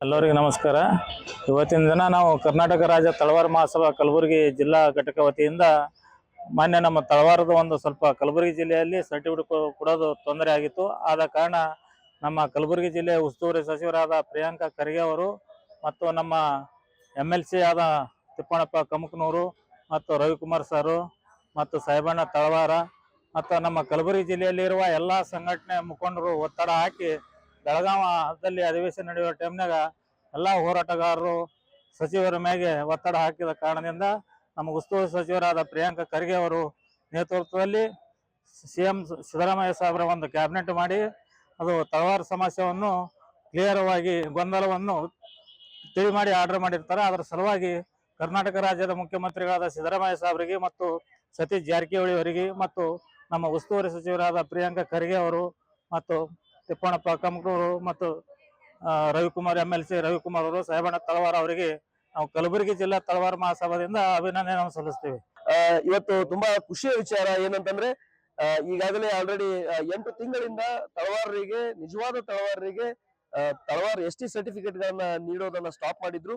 ಎಲ್ಲರಿಗೂ ನಮಸ್ಕಾರ. ಇವತ್ತಿನ ದಿನ ನಾವು ಕರ್ನಾಟಕ ರಾಜ್ಯ ತಳವಾರ ಮಹಾಸಭಾ ಕಲಬುರಗಿ ಜಿಲ್ಲಾ ಘಟಕ ವತಿಯಿಂದ ಮಾನ್ಯ ನಮ್ಮ ತಳವಾರದ ಒಂದು ಸ್ವಲ್ಪ ಕಲಬುರಗಿ ಜಿಲ್ಲೆಯಲ್ಲಿ ಸರ್ಟಿಫಿಕೇಟ್ ಕೊಡೋದು ತೊಂದರೆ ಆಗಿತ್ತು. ಆದ ಕಾರಣ ನಮ್ಮ ಕಲಬುರಗಿ ಜಿಲ್ಲೆ ಉಸ್ತುವಾರಿ ಸಚಿವರಾದ ಪ್ರಿಯಾಂಕಾ ಖರ್ಗೆ ಅವರು ಮತ್ತು ನಮ್ಮ ಎಂ ಎಲ್ ಸಿ ಆದ ತಿಪ್ಪಣಪ್ಪ ಕಮಕನೂರು ಮತ್ತು ರವಿಕುಮಾರ್ ಸರು ಮತ್ತು ಸಾಹೇಬಣ್ಣ ತಳವಾರ ಮತ್ತು ನಮ್ಮ ಕಲಬುರಗಿ ಜಿಲ್ಲೆಯಲ್ಲಿರುವ ಎಲ್ಲ ಸಂಘಟನೆ ಮುಖಂಡರು ಒತ್ತಡ ಹಾಕಿ ಬೆಳಗಾವದಲ್ಲಿ ಅಧಿವೇಶನ ನಡೆಯುವ ಟೈಮ್ನಾಗ ಎಲ್ಲ ಹೋರಾಟಗಾರರು ಸಚಿವರ ಮೇಲೆ ಒತ್ತಡ ಹಾಕಿದ ಕಾರಣದಿಂದ ನಮ್ಮ ಉಸ್ತುವಾರಿ ಸಚಿವರಾದ ಪ್ರಿಯಾಂಕ ಖರ್ಗೆ ಅವರು ನೇತೃತ್ವದಲ್ಲಿ ಸಿ ಎಂ ಸಿದ್ದರಾಮಯ್ಯ ಸಾಹೇಬರ ಒಂದು ಕ್ಯಾಬಿನೆಟ್ ಮಾಡಿ ಅದು ತಳವಾರ ಸಮಸ್ಯೆಯನ್ನು ಕ್ಲಿಯರ್ವಾಗಿ ಗೊಂದಲವನ್ನು ತಿಳಿ ಮಾಡಿ ಆರ್ಡರ್ ಮಾಡಿರ್ತಾರೆ. ಅದರ ಸಲುವಾಗಿ ಕರ್ನಾಟಕ ರಾಜ್ಯದ ಮುಖ್ಯಮಂತ್ರಿಗಳಾದ ಸಿದ್ದರಾಮಯ್ಯ ಸಾಹೇಬರಿಗೆ ಮತ್ತು ಸತೀಶ್ ಜಾರಕಿಹೊಳಿ ಅವರಿಗೆ ಮತ್ತು ನಮ್ಮ ಉಸ್ತುವಾರಿ ಸಚಿವರಾದ ಪ್ರಿಯಾಂಕ ಖರ್ಗೆ ಅವರು ಮತ್ತು ತಿಪ್ಪಣ್ಣಪ್ಪ ಕಮಕೂರು ಮತ್ತು Ravikumar M L C Ravikumar ಅವರು, ಸಾಹೇಬಣ್ಣ ತಳವಾರ ಅವರಿಗೆ ನಾವು ಕಲಬುರಗಿ ಜಿಲ್ಲಾ ತಳವಾರ ಮಹಾಸಭಾದಿಂದ ಅಭಿನಂದನೆ ಸಲ್ಲಿಸ್ತೀವಿ. ಇವತ್ತು ತುಂಬಾ ಖುಷಿಯ ವಿಚಾರ ಏನಂತಂದ್ರೆ ಈಗಾಗಲೇ ಆಲ್ರೆಡಿ ಎಂಟು ತಿಂಗಳಿಂದ ತಳವಾರರಿಗೆ, ನಿಜವಾದ ತಳವಾರರಿಗೆ ತಳವಾರ ಎಸ್ ಟಿ ಸರ್ಟಿಫಿಕೇಟ್ ಗಳನ್ನ ನೀಡೋದನ್ನ ಸ್ಟಾಪ್ ಮಾಡಿದ್ರು.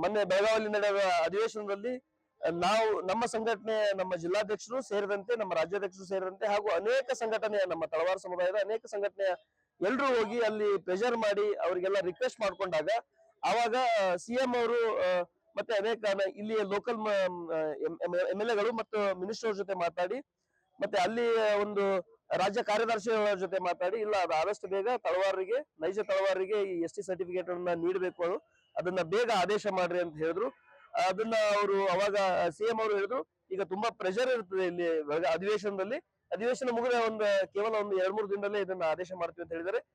ಮೊನ್ನೆ ಬೆಳಗಾವಿಯಲ್ಲಿ ನಡೆದ ಅಧಿವೇಶನದಲ್ಲಿ ನಾವು ನಮ್ಮ ಸಂಘಟನೆ, ನಮ್ಮ ಜಿಲ್ಲಾಧ್ಯಕ್ಷರು ಸೇರಿದಂತೆ, ನಮ್ಮ ರಾಜ್ಯಾಧ್ಯಕ್ಷರು ಸೇರಿದಂತೆ ಹಾಗೂ ಅನೇಕ ಸಂಘಟನೆಯ, ನಮ್ಮ ತಳವಾರ ಸಮುದಾಯದ ಅನೇಕ ಸಂಘಟನೆಯ ಎಲ್ಲರೂ ಹೋಗಿ ಅಲ್ಲಿ ಪ್ರೆಷರ್ ಮಾಡಿ ಅವರಿಗೆಲ್ಲ ರಿಕ್ವೆಸ್ಟ್ ಮಾಡ್ಕೊಂಡಾಗ ಆವಾಗ ಸಿಎಂ ಅವರು ಮತ್ತೆ ಅನೇಕ ಇಲ್ಲಿಯ ಲೋಕಲ್ ಎಂ ಎಲ್ ಎಗಳು ಮತ್ತು ಮಿನಿಸ್ಟರ್ ಜೊತೆ ಮಾತಾಡಿ ಮತ್ತೆ ಅಲ್ಲಿ ಒಂದು ರಾಜ್ಯ ಕಾರ್ಯದರ್ಶಿಗಳ ಜೊತೆ ಮಾತಾಡಿ, ಇಲ್ಲ ಅದು ಆದಷ್ಟು ಬೇಗ ತಳವಾರರಿಗೆ, ನೈಜ ತಳವಾರರಿಗೆ ಈ ಎಸ್ ಟಿ ಸರ್ಟಿಫಿಕೇಟ್ ಅನ್ನ ನೀಡಬೇಕು ಅದನ್ನ ಬೇಗ ಆದೇಶ ಮಾಡ್ರಿ ಅಂತ ಹೇಳಿದ್ರು. ಅದನ್ನ ಅವರು ಅವಾಗ ಸಿಎಂ ಅವರು ಹೇಳಿದ್ರು, ಈಗ ತುಂಬಾ ಪ್ರೆಷರ್ ಇರ್ತದೆ ಇಲ್ಲಿ ಅಧಿವೇಶನದಲ್ಲಿ. ಅಧಿವೇಶನ ಮುಗಿದ ಒಂದು ಕೇವಲ ಒಂದು ಎರಡ್ ಮೂರು ದಿನದಲ್ಲೇ ಇದನ್ನ ಆದೇಶ ಮಾಡ್ತೀವಿ ಅಂತ ಹೇಳಿದ್ದಾರೆ.